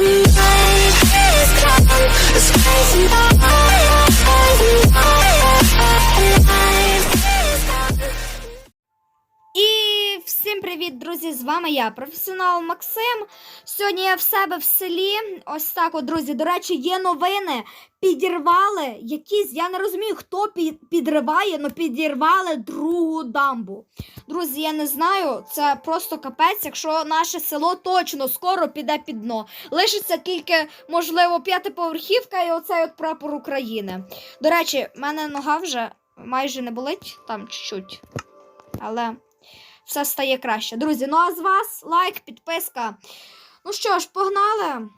І привіт, друзі! З вами я, професіонал Максим. Сьогодні я в себе в селі. Ось так, от, друзі. До речі, є новини. Підірвали якісь. Я не розумію, хто підриває, але підірвали другу дамбу. Друзі, я не знаю. Це просто капець, якщо наше село точно скоро піде під дно. Лишиться тільки, можливо, п'ятиповерхівка і оцей от прапор України. До речі, в мене нога вже майже не болить, там чуть-чуть. Але все стає краще. Друзі, ну а з вас лайк, підписка. Ну що ж, погнали.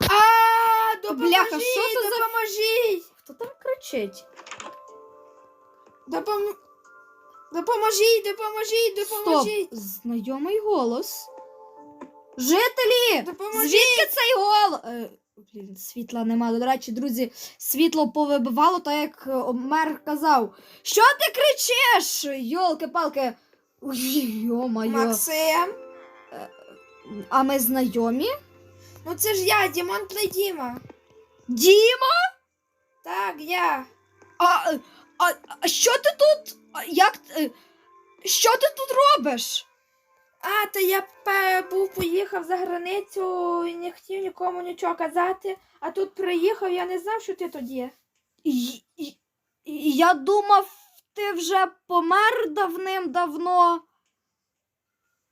А, допоможіть, Бляха, що це за- допоможіть! Хто там кричить? Допом... Допоможіть, допоможіть, допоможіть! Стоп, знайомий голос. Жителі! Допоможіть! Звідки цей голос? Е, блін, світла нема. До речі, друзі, світло повибивало, так як е, мер казав. Що ти кричиш? Йолки-палки. Ой, Йо-моє. Максим! А ми знайомі? Ну це ж я, Дімон Плейдіма. Діма? Так, я. А, а, а що ти тут? Як? е, Що ти тут робиш? А, то я був поїхав за границю і не хотів нікому нічого казати, а тут приїхав, я не знав, що ти тут є. І- і- і Я думав, ти вже помер давним-давно.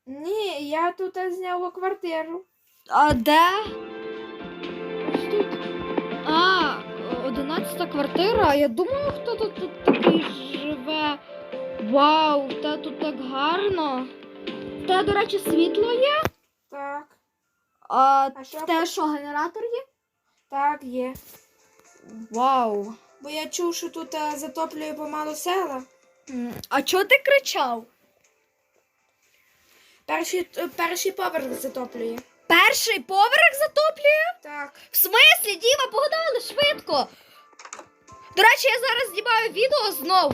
Ні, я тут зняв квартиру. А де? Ось тут. А, одинадцята квартира. Я думаю, хто тут, тут такий живе. Вау, та тут так гарно. Те, до речі, світло є. Так, А, А що? те, що генератор є? так, є. Вау. Бо я чув, що тут е, затоплює помалу села. А чого ти кричав? Перший, е, перший поверх затоплює. Перший поверх затоплює? Так. В смислі, Діма, погнали швидко. До речі, я зараз знімаю відео знов.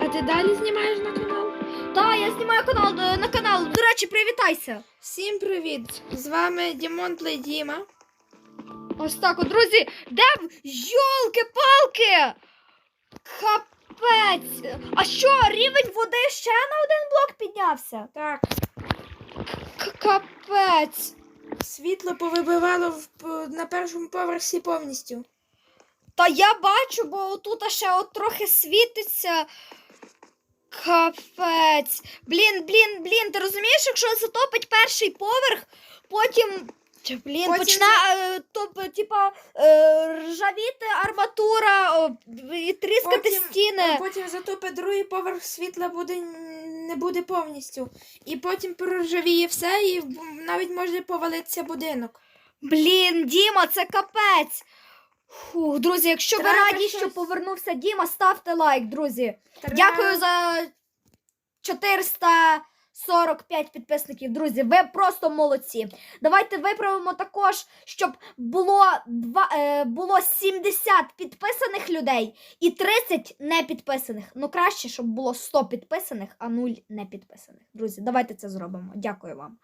А ти далі знімаєш на канал? Та, я знімаю канал е, на канал. До речі, привітайся. Всім привіт! З вами Дімон Плейдіма. Ось так, от, друзі, де Йолки-палки! Капець! А що, рівень води ще на один блок піднявся? Так, К- Капець. світло повибивало в, на першому поверсі повністю. Та я бачу, бо тут ще от трохи світиться. Капець. Блін, блін, блін, ти розумієш, якщо затопить перший поверх, потім. Блін, Потім почне е, то, типа, е, ржавіти арматура, о, і тріскати Потім- стіни. Потім затопить другий поверх світла буде не буде повністю. І потім проржавіє все, і навіть може повалитися будинок. Блін, Діма, це капець. Фух, друзі, якщо ви Треба раді, щось- що повернувся Діма, ставте лайк, друзі. Треба- Дякую за 445 підписників, друзі. Ви просто молодці. Давайте виправимо також, щоб було, два, е, було 70 підписаних людей і 30 не підписаних. Ну, краще, щоб було 100 підписаних, а 0 не підписаних. Друзі, давайте це зробимо. Дякую вам.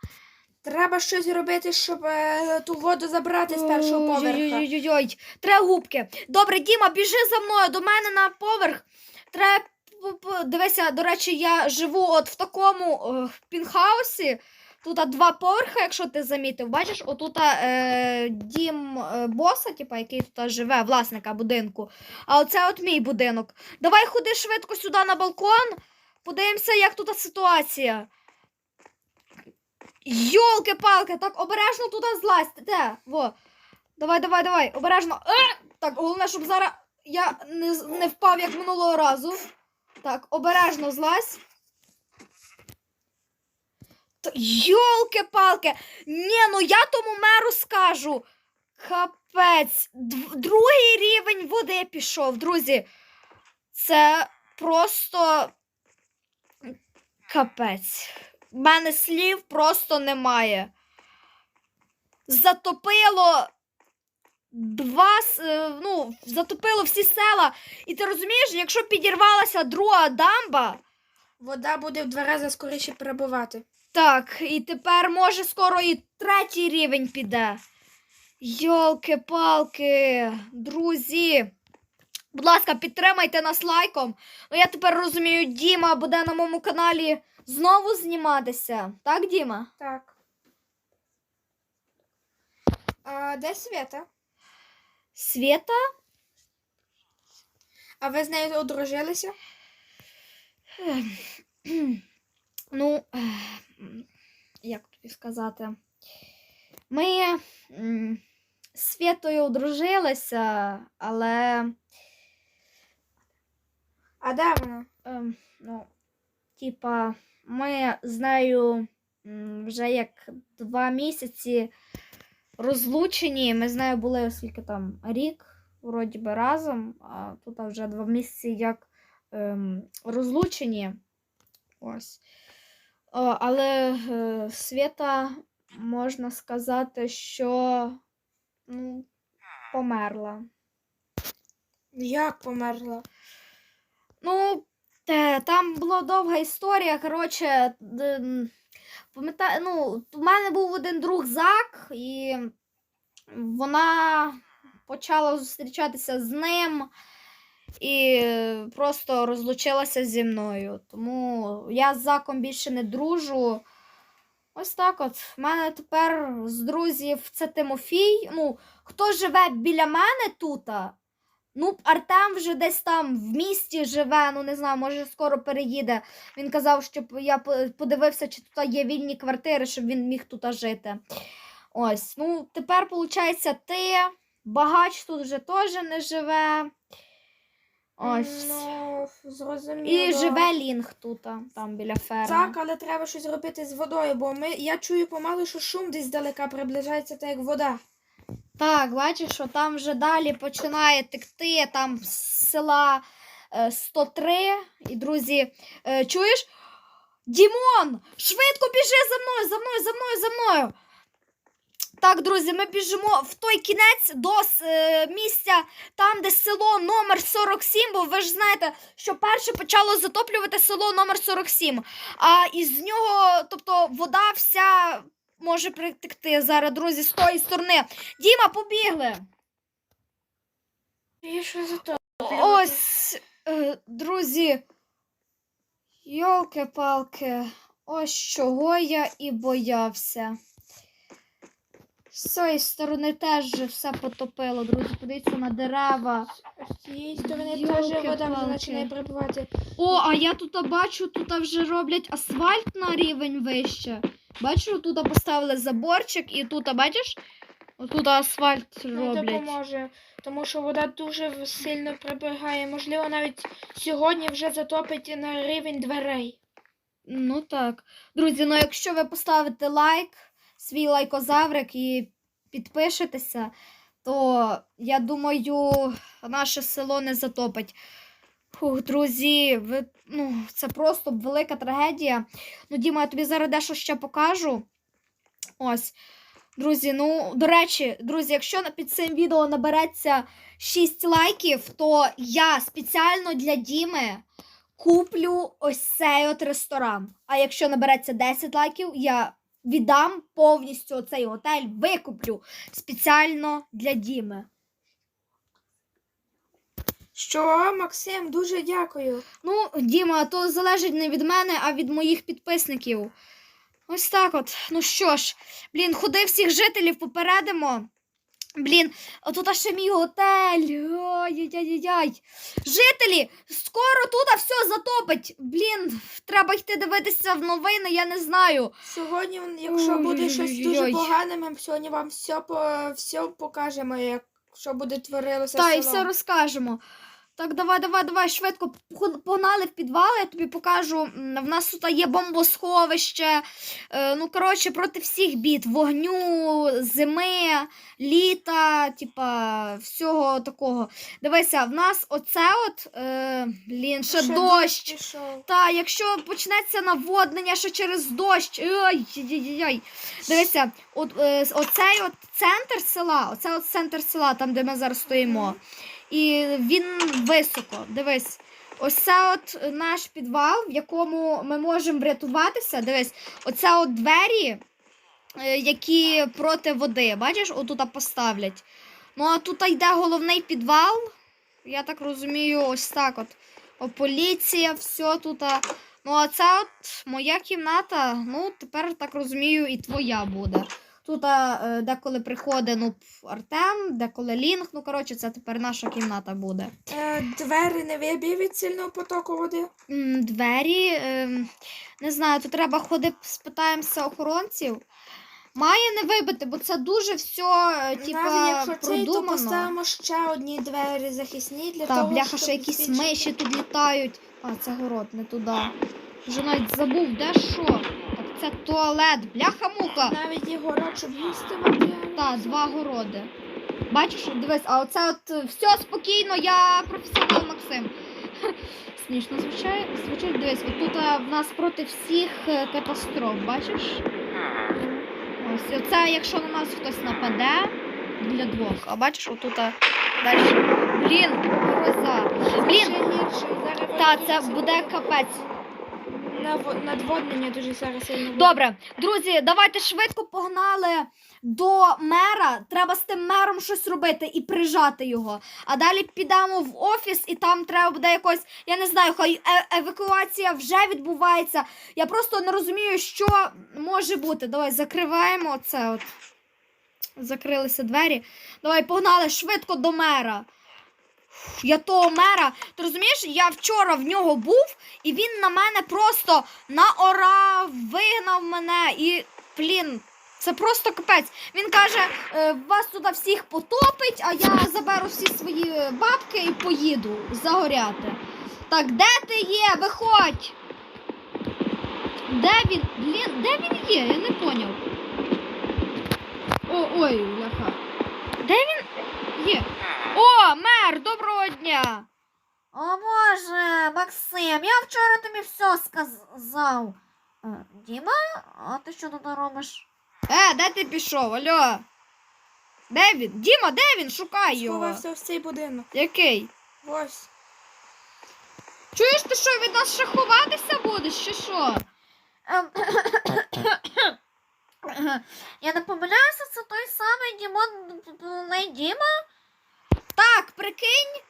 Треба щось робити, щоб е, ту воду забрати з першого поверха. Ой-ой-ой, треба губки. Добре, Діма, біжи за мною до мене на поверх. Треба. п- п- Дивися, до речі, я живу от в такому е, пінхаусі. Тут два поверхи, якщо ти замітив. Бачиш, отут е, дім е, боса, типа, який тут живе, власника будинку. А оце от мій будинок. Давай ходи швидко сюди на балкон. Подивимося, як тут ситуація. Йолки-палки, так обережно туди злазь. Де? Во. Давай, давай, давай, обережно. Е! Так, головне, щоб зараз я не, не впав як минулого разу. Так, обережно злазь. Йолки-палки! Ні, ну я тому меру скажу. Капець. Другий рівень води пішов, друзі. Це просто капець. В мене слів просто немає. Затопило два, е, ну, затопило всі села. І ти розумієш, якщо підірвалася друга дамба, вода буде в два рази скоріше прибувати. Так, і тепер може скоро і третій рівень піде. Йолки-палки, друзі. Будь ласка, підтримайте нас лайком. Ну, я тепер розумію, Діма буде на моєму каналі знову зніматися. Так, Діма? Так. А де Свята? Свєта? А ви з нею одружилися? Ну, як тобі сказати? Ми з Свєтою одружилися, але. А де вона? Ем, ну, типа, ми з нею вже як два місяці розлучені. Ми з нею були скільки там рік, вроді би разом, а тут вже два місяці як ем, розлучені. Ось. О, але е, Свята, можна сказати, що ну, померла. Як померла? Ну, там була довга історія. Коротше, пам'ятаю, ну, у мене був один друг Зак, і вона почала зустрічатися з ним і просто розлучилася зі мною. Тому я з Заком більше не дружу. Ось так от. У мене тепер з друзів це Тимофій. Ну, хто живе біля мене тут? Ну, Артем вже десь там в місті живе, ну не знаю, може скоро переїде. Він казав, щоб я подивився, чи тут є вільні квартири, щоб він міг тут жити. Ось, ну, тепер, виходить, ти, багач тут вже теж не живе. Ось. Ну, зрозуміло. І живе Лінг тут, там біля ферми. Так, але треба щось робити з водою, бо ми, я чую помалу, що шум десь здалека приближається, так як вода. Так, бачиш, що там вже далі починає текти там з села е, 103. І, друзі, е, чуєш? Дімон! Швидко біжи за мною, за мною, за мною, за мною. Так, друзі, ми біжимо в той кінець до е, місця, там, де село номер 47, бо ви ж знаєте, що перше почало затоплювати село номер 47. А із нього, тобто, вода вся може притекти зараз, друзі, з тої сторони. Діма, побігли. І що за то? Ось, е, друзі. Йолки-палки, ось чого я і боявся. З цієї сторони теж все потопило, друзі. Подивіться на дерева. З цієї сторони теж вода вже починає прибувати. О, а я тут бачу, тут вже роблять асфальт на рівень вище. Бачу, тут поставили заборчик і тут, бачиш? Тут асфальт Не роблять. допоможе, тому що вода дуже сильно прибігає. Можливо, навіть сьогодні вже затопить на рівень дверей. Ну так. Друзі, ну якщо ви поставите лайк, свій лайкозаврик і підпишетеся, то я думаю, наше село не затопить. Фух, друзі, ви, ну, це просто велика трагедія. Ну, Діма, я тобі зараз дещо ще покажу. Ось. Друзі, ну, до речі, друзі, якщо під цим відео набереться 6 лайків, то я спеціально для Діми куплю ось цей от ресторан. А якщо набереться 10 лайків, я віддам повністю цей готель, викуплю спеціально для Діми. Що, Максим, дуже дякую. Ну, Діма, то залежить не від мене, а від моїх підписників. Ось так от. Ну що ж, блін, ходи всіх жителів попередимо. Блін, тут ще мій готель. Ой-яй-яй-яй. Жителі, скоро тут все затопить. Блін, треба йти дивитися в новини, я не знаю. Сьогодні, якщо буде щось дуже погане, ми сьогодні вам все, по, все покажемо, як що буде творилося. Та, і все розкажемо. Так, давай, давай, давай, швидко погнали в підвал, я тобі покажу. В нас тут є бомбосховище. Е, ну, коротше, проти всіх бід. Вогню, зими, літа, типа, всього такого. Дивися, в нас оце от, е, блін, ще, дощ. пішов. Та, якщо почнеться наводнення ще через дощ. Ой, яй-яй-яй. Дивися, от, е, оцей от центр села, оце от центр села, там, де ми зараз стоїмо. І він високо. Дивись. ось це от наш підвал, в якому ми можемо врятуватися. Дивись, оце от двері, е, які проти води. Бачиш, отут поставлять. Ну, а тут йде головний підвал. Я так розумію, ось так от. О, поліція, все тут. Ну, а це от моя кімната. Ну, тепер так розумію, і твоя буде. Тут е, деколи приходить ну, Артем, деколи Лінг. Ну, коротше, це тепер наша кімната буде. Е, двері не виб'є від сильного потоку води. М, Двері. ем, не знаю, тут треба ходити, спитаємося охоронців. Має не вибити, бо це дуже все, е, типа, Навіть якщо цей, то продумано. поставимо ще одні двері захисні для Та, того, бляха, щоб ще якісь збільшити- миші тут літають. А, це город, не туди. Вже навіть забув, де що. Так, це туалет, бляха-мука. Навіть і город, щоб їсти матеріали. Та, два городи. Бачиш, дивись, а оце от е, все спокійно, я професіонал Максим. Смішно звучить, звучить, дивись, от тут е, в нас проти всіх е, катастроф, бачиш? Ось, оце, якщо на нас хтось нападе для двох. А бачиш, отут далі. Блін, гроза. Блін, та це буде капець. Надводнення дуже зараз сильно. Добре, друзі, давайте швидко погнали до мера. Треба з тим мером щось робити і прижати його. А далі підемо в офіс, і там треба буде якось, я не знаю, хай е- евакуація вже відбувається. Я просто не розумію, що може бути. Давай закриваємо це. От. Закрилися двері. Давай, погнали швидко до мера. Я того мера, ти розумієш, я вчора в нього був, і він на мене просто наорав, вигнав мене і, блін, це просто капець. Він каже, «Е, вас туди всіх потопить, а я заберу всі свої бабки і поїду загоряти. Так, де ти є? Виходь! Де він? Блін, де він є? Я не поняв. О, ой, ляха. Де він є? О, мер, доброго дня! О Боже, Максим, я вчора тобі все сказав. Е, Діма, а ти що тут робиш? Е, де ти пішов? Алло? Де він? Діма, де він? Шукай його. Сховався в цей будинок. Який? Ось. Чуєш, ти що від нас ще ховатися будеш, чи що? Ем, Я не помиляюся, це той самий Дімон не Діма? Так, прикинь.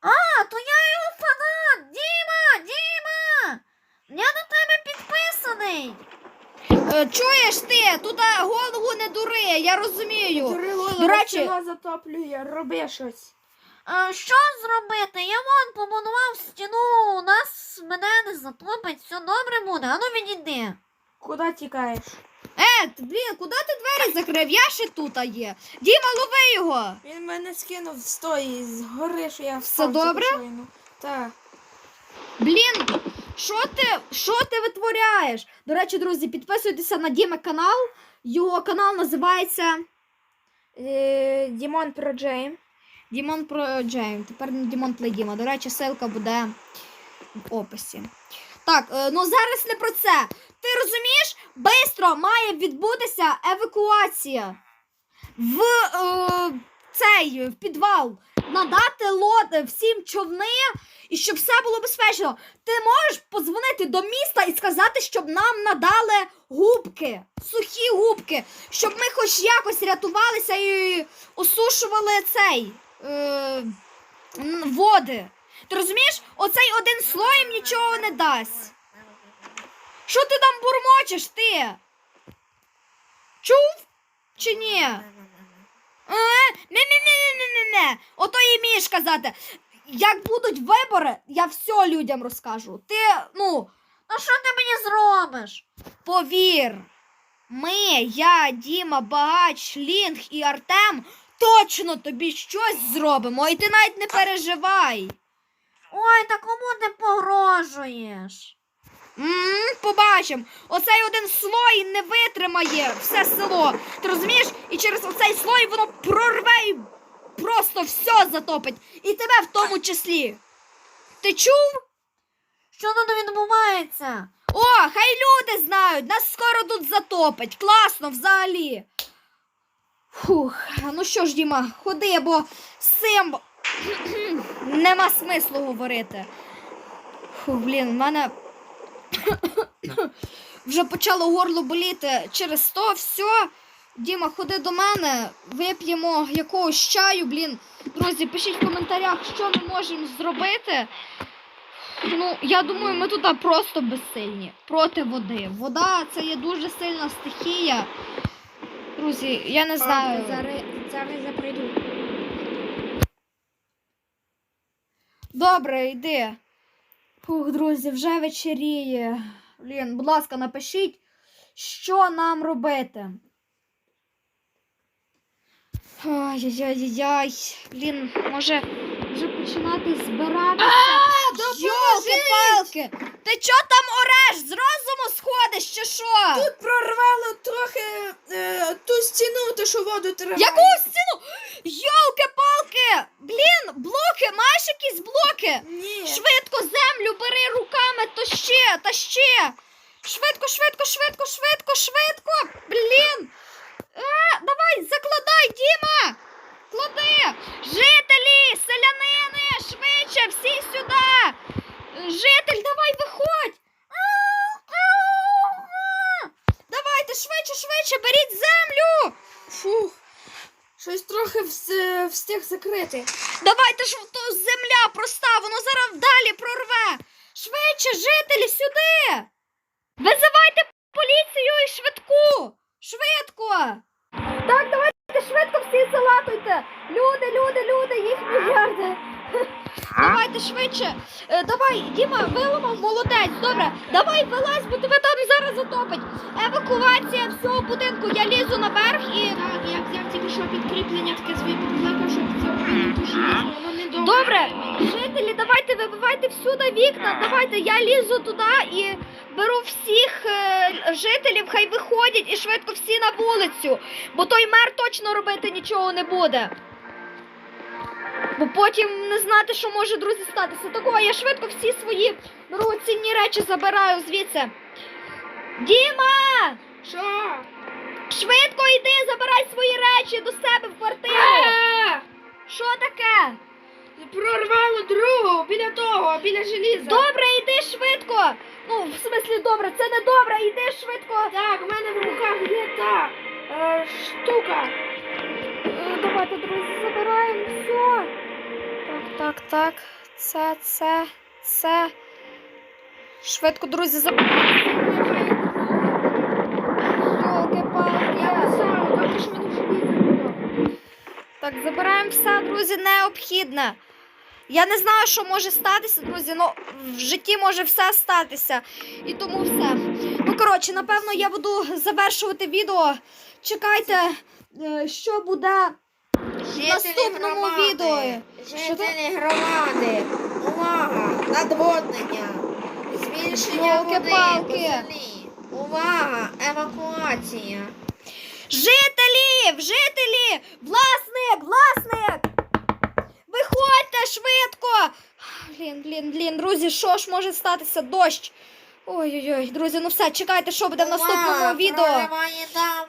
А, то я його фанат! Діма! Діма! Я на тебе підписаний! Е, чуєш ти? Тут е, голову не дури, я розумію. Кирило, До речі- село затоплює, роби щось. А, що зробити? Я вон побудував стіну, у нас мене не затопить, все добре буде, ану відійди. Куди тікаєш? Е, блін, куди ти двері закрив? Я ще тут є. Діма, лови його. Він мене скинув з тої, з гори, що я Все добре? Так. Блін, що ти, що ти витворяєш? До речі, друзі, підписуйтеся на Діма канал. Його канал називається Е, Дімон про Джейм. Дімон про Джейм. Тепер не Дімон Плей Діма. До речі, ссылка буде в описі. Так, е, ну зараз не про це. Ти розумієш, бистро має відбутися евакуація в е, цей в підвал. Надати лоди всім човни, і щоб все було безпечно. Ти можеш подзвонити до міста і сказати, щоб нам надали губки, сухі губки, щоб ми хоч якось рятувалися і осушували цей е, води. Ти розумієш, оцей один слой їм нічого не дасть. Що ти там бурмочеш, ти? Чув? Чи ні? Не-не-не-не-не-не. Ото і вмієш казати. Як будуть вибори, я все людям розкажу. Ти, ну, Ну що ти мені зробиш? повір. Ми, я, Діма, Багач, Лінг і Артем точно тобі щось зробимо, і ти навіть не переживай. Ой, та кому ти погрожуєш? М побачимо. Оцей один слой не витримає все село. Ти розумієш? І через оцей слой воно прорве і просто все затопить. І тебе в тому числі. Ти чув? Що тут відбувається? О, хай люди знають, нас скоро тут затопить. Класно взагалі. Фух, ну що ж, Діма, ходи, бо з цим нема смислу говорити. Фу, блін, в мене вже почало горло боліти через то все. Діма, ходи до мене, вип'ємо якогось чаю, блін. Друзі, пишіть в коментарях, що ми можемо зробити. Ну, я думаю, ми тут просто безсильні проти води. Вода це є дуже сильна стихія. Друзі, я не знаю. Зараз, зараз я прийду. Добре, йди. Фух, друзі, вже вечеріє. Блін, будь ласка, напишіть, що нам робити. Ай-яй-яй-яй. Блін, може вже починати збиратися. Йолки-палки! Ти чо там ореш? З розуму сходиш чи що? Тут прорвало трохи е, ту стіну, то що воду триває. Яку стіну? Йолки-палки! Блін, блоки, маєш якісь блоки? Ні. Швидко землю бери руками, то ще, та ще. Швидко, швидко, швидко, швидко, швидко. Блін. Е, давай, закладай, Діма. Клади. Жителі, селянини, швидше, всі сюди. Житель, давай виходь. Давайте швидше, швидше, беріть землю. Фух. Щось трохи вс- встиг закрити. Давайте ж то земля проста, воно зараз далі прорве. Швидше, жителі, сюди. Визивайте поліцію і швидку. Швидко. Так, давайте швидко всі залатуйте. Люди, люди, люди, їх мільярди. Давайте швидше. Е, давай, Діма, виламав, молодець. Добре, давай вилазь, бо тебе там зараз затопить. Евакуація всього будинку. Я лізу наверх і. Так, я взяв тільки що підкріплення таке своє підкликав, щоб цього не. Воно не добре. Добре, жителі, давайте вибивайте всюди вікна. Давайте я лізу туди і беру всіх е, жителів, хай виходять і швидко всі на вулицю. Бо той мер точно робити нічого не буде. Бо потім не знати, що може друзі статися. Такого я швидко всі свої беру цінні речі забираю звідси. Діма! Що? Швидко йди, забирай свої речі до себе в квартиру. Що таке? Прорвало другу біля того, біля желіза. Добре, йди швидко. Ну, в смислі, добре, це не добре, йди швидко. Так, в мене в руках є та е, штука. Е, Давайте, друзі, забираємо все. Так, так, так. Це, це, це. Швидко, друзі, забираємо. Так, забираємо все, друзі, необхідне. Я не знаю, що може статися, друзі, але в житті може все статися. І тому все. Ну, коротше, напевно, я буду завершувати відео. Чекайте, е, що буде в наступному відео. Жителі громади. Увага! Надводнення. Збільшення води. Увага! Евакуація. Жителі! Жителі! Власник! Власник! Виходьте швидко! Блін, блін, блін, друзі, що ж може статися? Дощ. Ой-ой-ой, друзі, ну все, чекайте, що буде в наступному відео.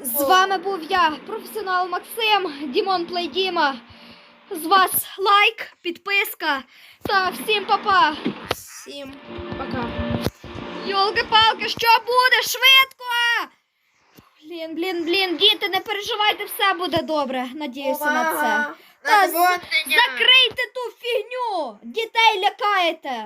З вами був я, професіонал Максим, Дімон Плей Діма. З вас лайк, підписка та всім па-па. Всім пока. Йолки-палки, що буде? Швидко! Блін, блін, блін, діти, не переживайте, все буде добре. Надіюся на це. Та. Закрийте ту фігню! Дітей лякаєте!